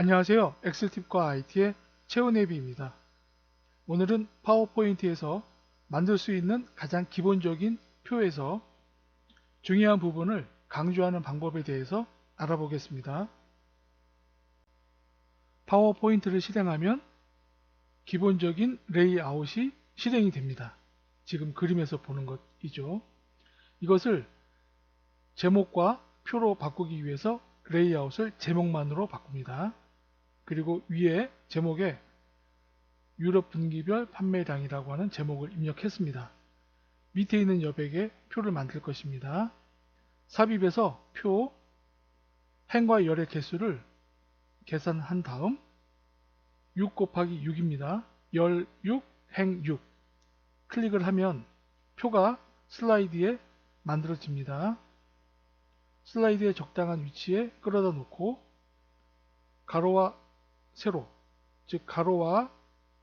안녕하세요. 엑셀팁과 IT의 최은혜비입니다. 오늘은 파워포인트에서 만들 수 있는 가장 기본적인 표에서 중요한 부분을 강조하는 방법에 대해서 알아보겠습니다. 파워포인트를 실행하면 기본적인 레이아웃이 실행이 됩니다. 지금 그림에서 보는 것이죠. 이것을 제목과 표로 바꾸기 위해서 레이아웃을 제목만으로 바꿉니다. 그리고 위에 제목에 유럽 분기별 판매량이라고 하는 제목을 입력했습니다. 밑에 있는 여백에 표를 만들 것입니다. 삽입에서 표 행과 열의 개수를 계산한 다음 6 곱하기 6입니다. 열 6, 행 6. 클릭을 하면 표가 슬라이드에 만들어집니다. 슬라이드의 적당한 위치에 끌어다 놓고 가로와 세로, 즉 가로와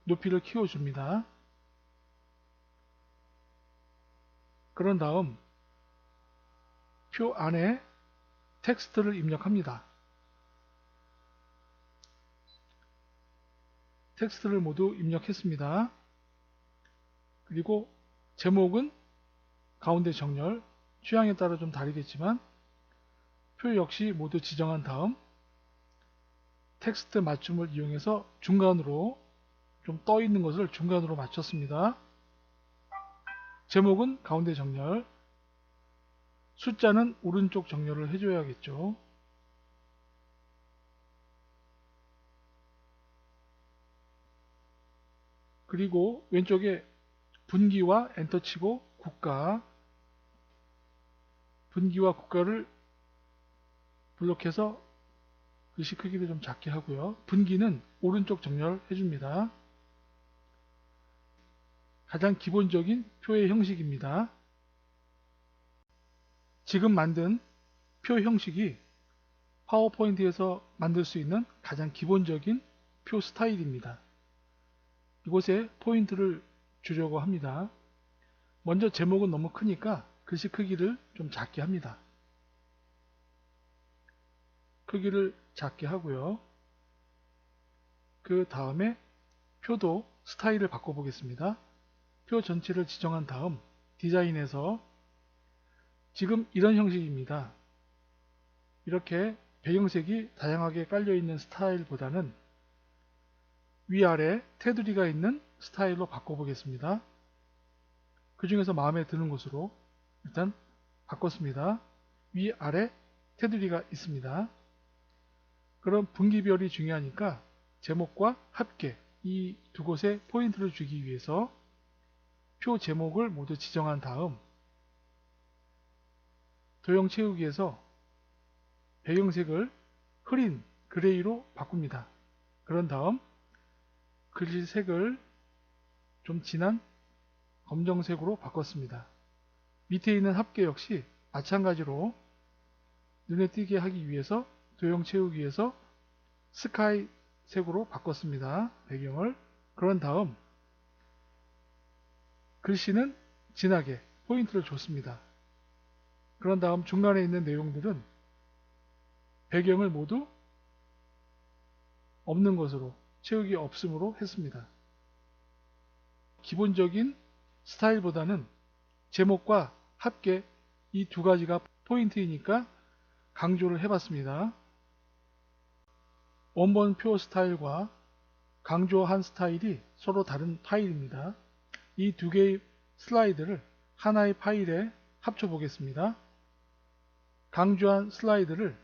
높이를 키워줍니다. 그런 다음 표 안에 텍스트를 입력합니다. 텍스트를 모두 입력했습니다. 그리고 제목은 가운데 정렬, 취향에 따라 좀 다르겠지만 표 역시 모두 지정한 다음 텍스트 맞춤을 이용해서 중간으로 좀 떠 있는 것을 중간으로 맞췄습니다. 제목은 가운데 정렬, 숫자는 오른쪽 정렬을 해줘야겠죠. 그리고 왼쪽에 분기와 엔터 치고 국가 분기와 국가를 블록해서 글씨 크기를 좀 작게 하고요. 분기는 오른쪽 정렬 해 줍니다. 가장 기본적인 표의 형식입니다. 지금 만든 표 형식이 파워포인트에서 만들 수 있는 가장 기본적인 표 스타일입니다. 이곳에 포인트를 주려고 합니다. 먼저 제목은 너무 크니까 글씨 크기를 좀 작게 합니다. 크기를 작게 하고요. 그 다음에 표도 스타일을 바꿔보겠습니다. 표 전체를 지정한 다음 디자인에서 지금 이런 형식입니다. 이렇게 배경색이 다양하게 깔려있는 스타일보다는 위아래 테두리가 있는 스타일로 바꿔보겠습니다. 그 중에서 마음에 드는 곳으로 일단 바꿨습니다. 위아래 테두리가 있습니다. 그럼 분기별이 중요하니까 제목과 합계 이 두 곳에 포인트를 주기 위해서 표 제목을 모두 지정한 다음 도형 채우기에서 배경색을 흐린 그레이로 바꿉니다. 그런 다음 글씨색을 좀 진한 검정색으로 바꿨습니다. 밑에 있는 합계 역시 마찬가지로 눈에 띄게 하기 위해서 도형 채우기에서 스카이 색으로 바꿨습니다. 배경을 그런 다음 글씨는 진하게 포인트를 줬습니다. 그런 다음 중간에 있는 내용들은 배경을 모두 없는 것으로 채우기 없음으로 했습니다. 기본적인 스타일보다는 제목과 합계 이 두 가지가 포인트이니까 강조를 해봤습니다. 원본 표 스타일과 강조한 스타일이 서로 다른 파일입니다. 이 두 개의 슬라이드를 하나의 파일에 합쳐 보겠습니다. 강조한 슬라이드를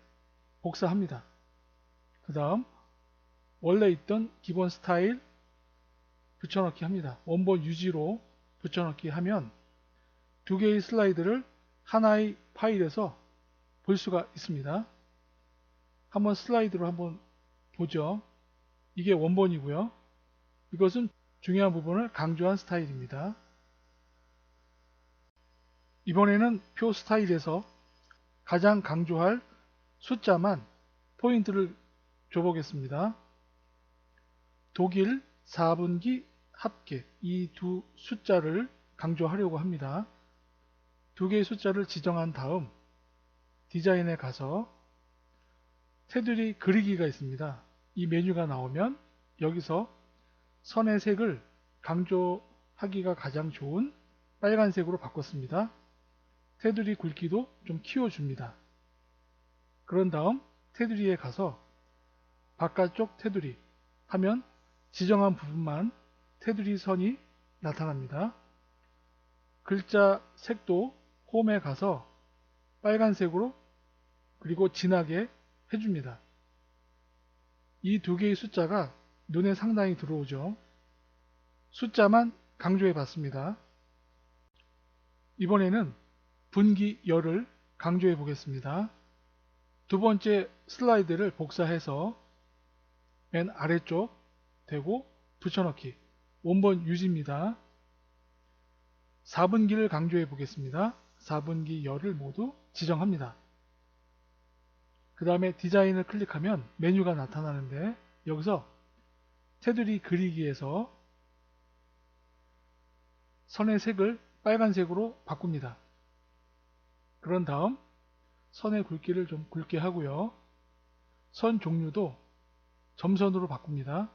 복사합니다. 그 다음 원래 있던 기본 스타일 붙여넣기 합니다. 원본 유지로 붙여넣기 하면 두 개의 슬라이드를 하나의 파일에서 볼 수가 있습니다. 한번 슬라이드로 한번 보죠. 이게 원본이고요. 이것은 중요한 부분을 강조한 스타일입니다. 이번에는 표 스타일에서 가장 강조할 숫자만 포인트를 줘보겠습니다. 독일 4분기 합계 이 두 숫자를 강조하려고 합니다. 두 개의 숫자를 지정한 다음 디자인에 가서 테두리 그리기가 있습니다. 이 메뉴가 나오면 여기서 선의 색을 강조하기가 가장 좋은 빨간색으로 바꿨습니다. 테두리 굵기도 좀 키워줍니다. 그런 다음 테두리에 가서 바깥쪽 테두리 하면 지정한 부분만 테두리 선이 나타납니다. 글자 색도 홈에 가서 빨간색으로 그리고 진하게 해줍니다. 이 두 개의 숫자가 눈에 상당히 들어오죠. 숫자만 강조해 봤습니다. 이번에는 분기 열을 강조해 보겠습니다. 두 번째 슬라이드를 복사해서 맨 아래쪽 대고 붙여넣기 원본 유지입니다. 4분기를 강조해 보겠습니다. 4분기 열을 모두 지정합니다. 그 다음에 디자인을 클릭하면 메뉴가 나타나는데 여기서 테두리 그리기에서 선의 색을 빨간색으로 바꿉니다. 그런 다음 선의 굵기를 좀 굵게 하고요. 선 종류도 점선으로 바꿉니다.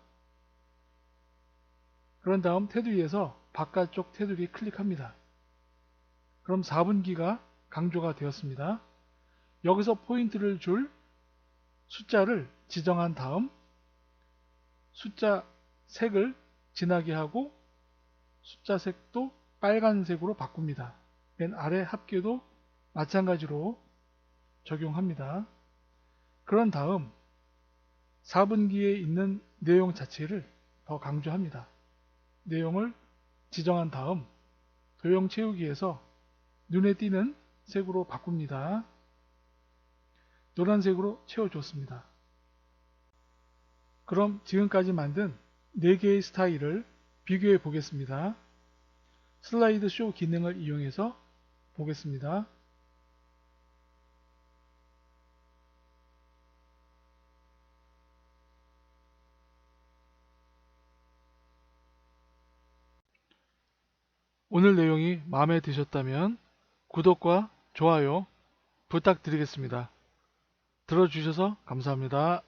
그런 다음 테두리에서 바깥쪽 테두리 클릭합니다. 그럼 4분기가 강조가 되었습니다. 여기서 포인트를 줄 숫자를 지정한 다음 숫자 색을 진하게 하고 숫자 색도 빨간색으로 바꿉니다. 맨 아래 합계도 마찬가지로 적용합니다. 그런 다음 4분기에 있는 내용 자체를 더 강조합니다. 내용을 지정한 다음 도형 채우기에서 눈에 띄는 색으로 바꿉니다. 노란색으로 채워줬습니다. 그럼 지금까지 만든 4개의 스타일을 비교해 보겠습니다. 슬라이드 쇼 기능을 이용해서 보겠습니다. 오늘 내용이 마음에 드셨다면 구독과 좋아요 부탁드리겠습니다. 들어주셔서 감사합니다.